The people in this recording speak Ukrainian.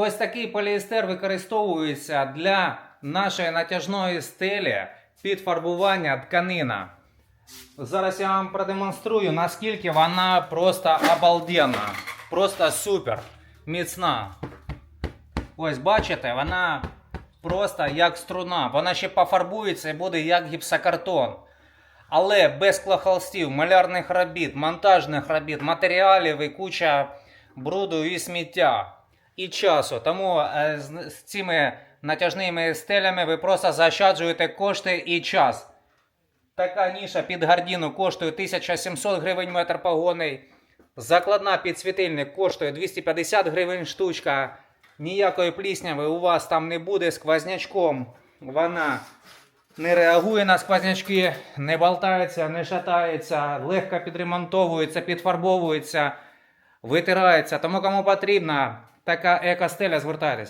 Ось такий поліестер використовується для нашої натяжної стелі під фарбування тканина. Зараз я вам продемонструю, наскільки вона просто обалденна. Просто супер. Міцна. Ось бачите, вона просто як струна. Вона ще пофарбується і буде як гіпсокартон. Але без клохолстів, малярних робіт, монтажних робіт, матеріалів і куча бруду і сміття і часу. Тому е, з, цими натяжними стелями ви просто заощаджуєте кошти і час. Така ніша під гардіну коштує 1700 гривень метр погонний. Закладна під світильник коштує 250 гривень штучка. Ніякої плісняви у вас там не буде сквознячком. Вона не реагує на сквознячки, не болтається, не шатається, легко підремонтовується, підфарбовується, витирається. Тому кому потрібна така екостеля, звертайтесь.